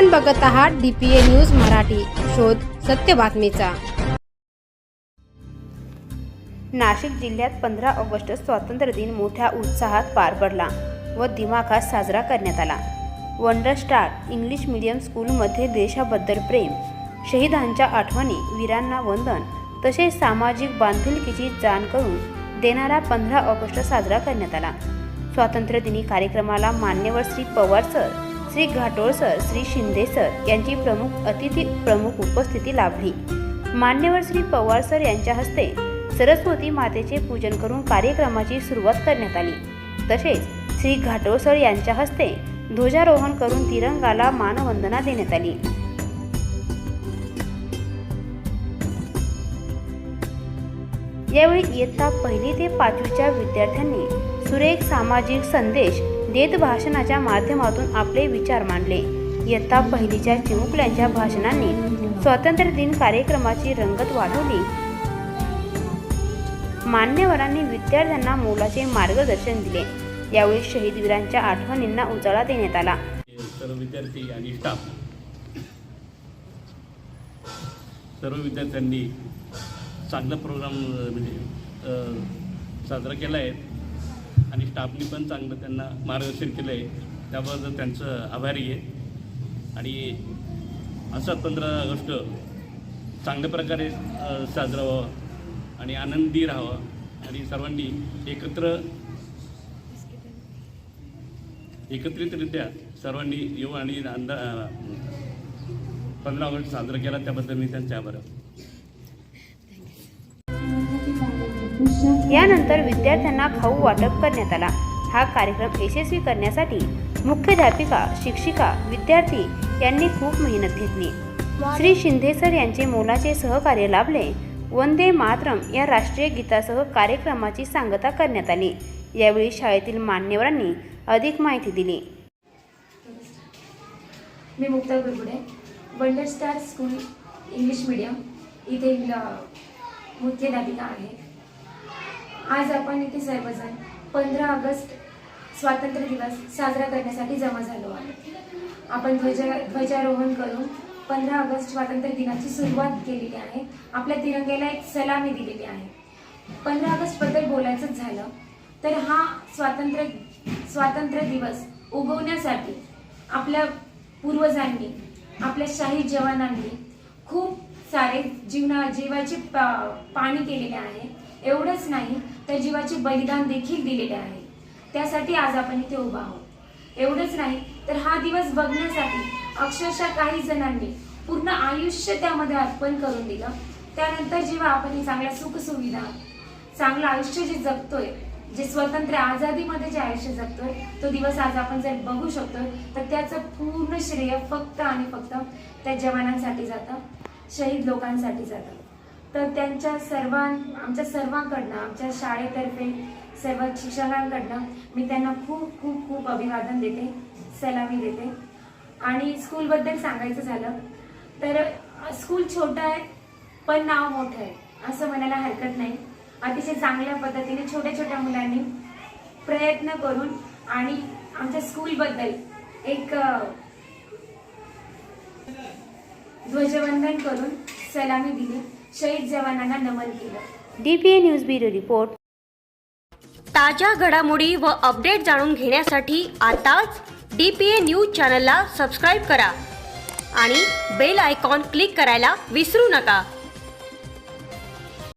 आपण बघत आहात D P A news Marathi. शोध सत्य बातमीचा. नाशिक जिल्ह्यात पंधरा ऑगस्ट स्वातंत्र्य दिन मोठ्या उत्साहात पार पडला व दिमाखात साजरा करण्यात आला. वंडर स्टार इंग्लिश मीडियम स्कूलमध्ये देशाबद्दल प्रेम शहीदांच्या आठवणी वीरांना वंदन तसेच सामाजिक बांधिलकीची जाण करून देणारा पंधरा ऑगस्ट साजरा करण्यात आला. स्वातंत्र्यदिनी कार्यक्रमाला मान्यवर Shri Pawar sir Shri Ghatol sir Shri Shinde sir यांची प्रमुख अतिथी प्रमुख उपस्थिती लाभली. मान्यवर श्री पवार सर यांच्या हस्ते सरस्वती मातेचे पूजन करून कार्यक्रमाची सुरुवात करण्यात आली. तसेच श्री घाटोळ सर यांच्या हस्ते ध्वजारोहण करून तिरंगाला मानवंदना देण्यात आली. यावेळी इयत्ता पहिली ते पाचवीच्या विद्यार्थ्यांनी सुरेख सामाजिक संदेश देत भाषणाच्या माध्यमातून आपले विचार मांडले. इयत्ता पहिलीच्या चिमुकल्यांच्या भाषणांनी स्वातंत्र्य दिन कार्यक्रमाची रंगत वाढवली. मान्यवरांनी विद्यार्थ्यांना मोलाचे मार्गदर्शन दिले. यावेळी शहीद वीरांच्या आठवणींना उजाळा देण्यात आला. सर्व विद्यार्थी आणि स्टाफ सर्व विद्यार्थ्यांनी चांगला प्रोग्राम म्हणजे साजरा केला आहे. आणि स्टाफनी पण चांगलं त्यांना मार्गदर्शन केलं आहे त्याबद्दल त्यांचं आभारी आहे. आणि असं पंधरा ऑगस्ट चांगल्या प्रकारे साजरा व्हावा आणि आनंदी राहावा आणि सर्वांनी एकत्र एकत्रितरित्या सर्वांनी येऊ आणि अंदा पंधरा ऑगस्ट साजरा केला. त्याबद्दल मी त्यांचे आभार यानंतर विद्यार्थ्यांना खाऊ वाटप करण्यात आला. हा कार्यक्रम यशस्वी करण्यासाठी मुख्याध्यापिका शिक्षिका विद्यार्थी यांनी खूप मेहनत घेतली. श्री शिंदे सर यांचे मोलाचे सहकार्य लाभले. वंदे मातरम या राष्ट्रीय गीतासह कार्यक्रमाची सांगता करण्यात आली. यावेळी शाळेतील मान्यवरांनी अधिक माहिती दिली. मी Mukta Gurgude wonder star school English medium. इथे मुख्याध्यापिका आहे. आज आपण इथे सर्वजण पंधरा ऑगस्ट स्वातंत्र्य दिवस साजरा करण्यासाठी जमा झालो आहे आपण ध्वजा ध्वजारोहण करून पंधरा ऑगस्ट स्वातंत्र्य दिनाची सुरुवात केलेली आहे. आपल्या तिरंग्याला एक सलामी दिलेली आहे. पंधरा ऑगस्टबद्दल बोलायचंच झालं तर हा स्वातंत्र्य स्वातंत्र्य दिवस उगवण्यासाठी आपल्या पूर्वजांनी आपल्या शाही जवानांनी खूप सारे जीवना जीवाचे पा- पाणी केलेले आहे. एवढंच नाही तर जीवाचे बलिदान देखील दिलेले आहे. त्यासाठी आज आपण इथे उभा आहोत. एवढंच नाही तर हा दिवस बघण्यासाठी अक्षरशः काही जणांनी पूर्ण आयुष्य त्यामध्ये अर्पण करून दिलं. त्यानंतर जेव्हा आपण ही चांगल्या सुखसुविधा चांगलं आयुष्य जे जगतोय जे स्वतंत्र आझादीमध्ये जे आयुष्य जगतोय तो दिवस आज आपण जर बघू शकतो तर त्याचं पूर्ण श्रेय फक्त आणि फक्त त्या जवानांसाठी जातं शहीद लोकांसाठी जातं. तर त्यांच्या सर्वां आमच्या सर्वांकडनं आमच्या शाळेतर्फे सर्व शिक्षकांकडनं मी त्यांना खूप खूप खूप अभिवादन देते सलामी देते. आणि स्कूलबद्दल सांगायचं झालं तर स्कूल छोटं आहे पण नाव मोठं आहे असं म्हणायला हरकत नाही. अतिशय चांगल्या पद्धतीने छोट्या छोट्या मुलांनी प्रयत्न करून आणि आमच्या स्कूलबद्दल एक ध्वजवंदन करून सलामी दिली. शहीद जवानांना नमन केलं. D P A news bureau report ताज्या घडामोडी व अपडेट जाणून घेण्यासाठी आताच डी पी ए न्यूज चॅनलला सबस्क्राईब करा आणि बेल आयकॉन क्लिक करायला विसरू नका.